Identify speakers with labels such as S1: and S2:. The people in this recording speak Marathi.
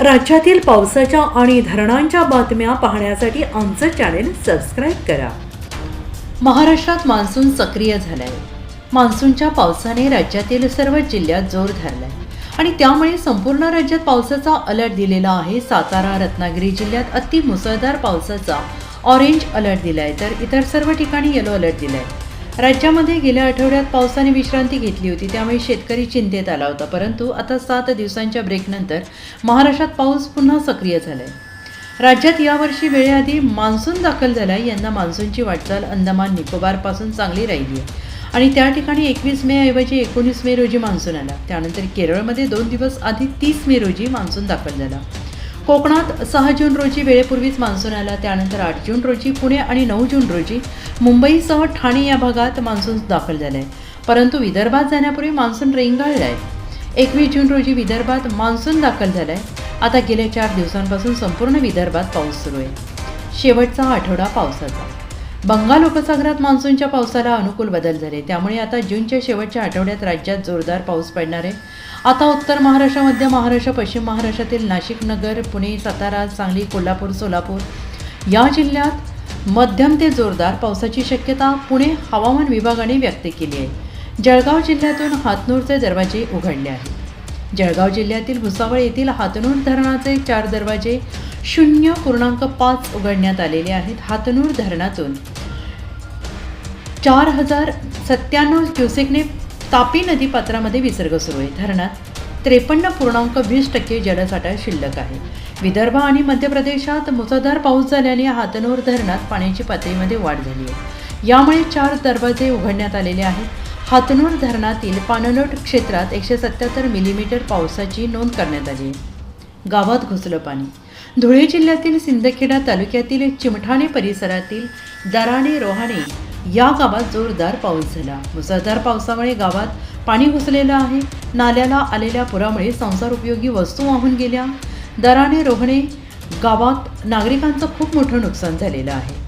S1: राज्यातील पावसाच्या आणि धरणांच्या बातम्या पाहण्यासाठी आमचं चॅनेल सबस्क्राईब करा. महाराष्ट्रात मान्सून सक्रिय झालाय. मान्सूनच्या पावसाने राज्यातील सर्व जिल्ह्यात जोर धरलाय. आणि त्यामुळे संपूर्ण राज्यात पावसाचा अलर्ट दिलेला आहे. सातारा रत्नागिरी जिल्ह्यात अति मुसळधार पावसाचा ऑरेंज अलर्ट दिलाय. तर इतर सर्व ठिकाणी येलो अलर्ट दिलाय. राज्यामध्ये गेल्या आठवड्यात पावसाने विश्रांती घेतली होती त्यामुळे शेतकरी चिंतेत आला होता. परंतु आता सात दिवसांच्या ब्रेकनंतर महाराष्ट्रात पाऊस पुन्हा सक्रिय झालाय. राज्यात यावर्षी वेळेआधी मान्सून दाखल झालाय यंदा मान्सूनची वाटचाल अंदमान निकोबारपासून चांगली राहिली आहे. आणि त्या ठिकाणी एकवीस मे ऐवजी एकोणीस मे रोजी मान्सून आला. त्यानंतर केरळमध्ये दोन दिवस आधी तीस मे रोजी मान्सून दाखल झाला. कोकणात सहा जून रोजी वेळेपूर्वीच मान्सून आला त्यानंतर आठ जून रोजी पुणे आणि नऊ जून रोजी मुंबईसह ठाणे या भागात मान्सून दाखल झालाय. परंतु विदर्भात जाण्यापूर्वी मान्सून रेंगाळलाय. एकवीस जून रोजी विदर्भात मान्सून दाखल झालाय. आता गेल्या चार दिवसांपासून संपूर्ण विदर्भात पाऊस सुरू आहे. शेवटचा आठवडा पावसाचा. बंगाल उपसागरात मान्सूनच्या पावसाला अनुकूल बदल झाले. त्यामुळे आता जूनच्या शेवटच्या आठवड्यात राज्यात जोरदार पाऊस पडणार आहे. आता उत्तर महाराष्ट्र मध्य महाराष्ट्र पश्चिम महाराष्ट्रातील नाशिक नगर पुणे सातारा सांगली कोल्हापूर सोलापूर या जिल्ह्यात मध्यम ते जोरदार पावसाची शक्यता पुणे हवामान विभागाने व्यक्त केली आहे. जळगाव जिल्ह्यातून हातनूरचे दरवाजे उघडले आहेत. जळगाव जिल्ह्यातील भुसावळ येथील हातनूर धरणाचे चार दरवाजे शून्य पूर्णांक पाच उघडण्यात आलेले आहेत. हातनूर धरणातून चार हजार सत्त्याण्णव क्युसेकने तापी नदीपात्रामध्ये विसर्ग सुरू आहे. धरणात त्रेपन्न पूर्णांक वीस टक्के जलसाठा शिल्लक आहे. विदर्भ आणि मध्य प्रदेशात मुसळधार पाऊस झाल्याने हातनूर धरणात पाण्याची पातळीमध्ये वाढ झाली आहे. यामुळे चार दरवाजे उघडण्यात आलेले आहेत. हातनूर धरणातील पाणलोट क्षेत्रात एकशे सत्याहत्तर मिलीमीटर पावसाची नोंद करण्यात आली. आहे गावात घुसलं पाणी. धुळे जिल्ह्यातील सिंदखेडा तालुक्यातील चिमठाणे परिसरातील दराणे रोहाणे या गावात जोरदार पाऊस झाला. मुसळधार पावसामुळे गावात पाणी घुसलेलं आहे. नाल्याला आलेल्या पुरामुळे संसार उपयोगी वस्तू वाहून गेल्या. दराणे रोहणे गावात नागरिकांचं खूप मोठं नुकसान झालेलं आहे.